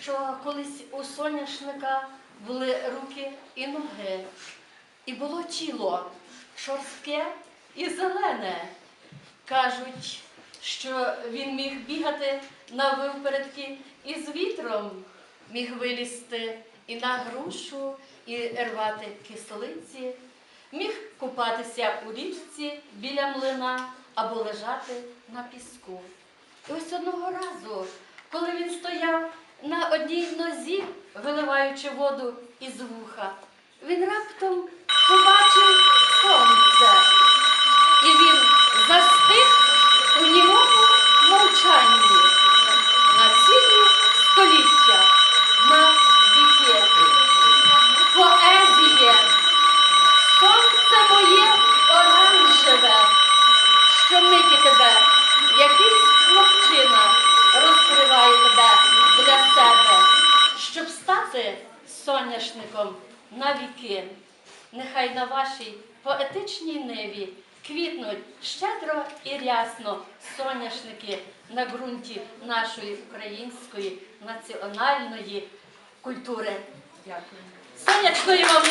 що колись у соняшника були руки і ноги, і було тіло шорстке і зелене. Кажуть, що він міг бігати на випередки і з вітром міг вилізти і на грушу, і рвати кислиці, міг купатися у річці біля млина або лежати на піску. І ось одного разу, коли він стояв одній нозі, виливаючи воду із вуха, він раптом побачив сонце. І він застиг у німому мовчанні. На цілі століття, на віки. Поезіє, сонце моє оранжеве, що миті тебе, якийсь хлопчина соняшником на віки. Нехай на вашій поетичній ниві квітнуть щедро і рясно соняшники на ґрунті нашої української національної культури. Дякую. Сонячної вам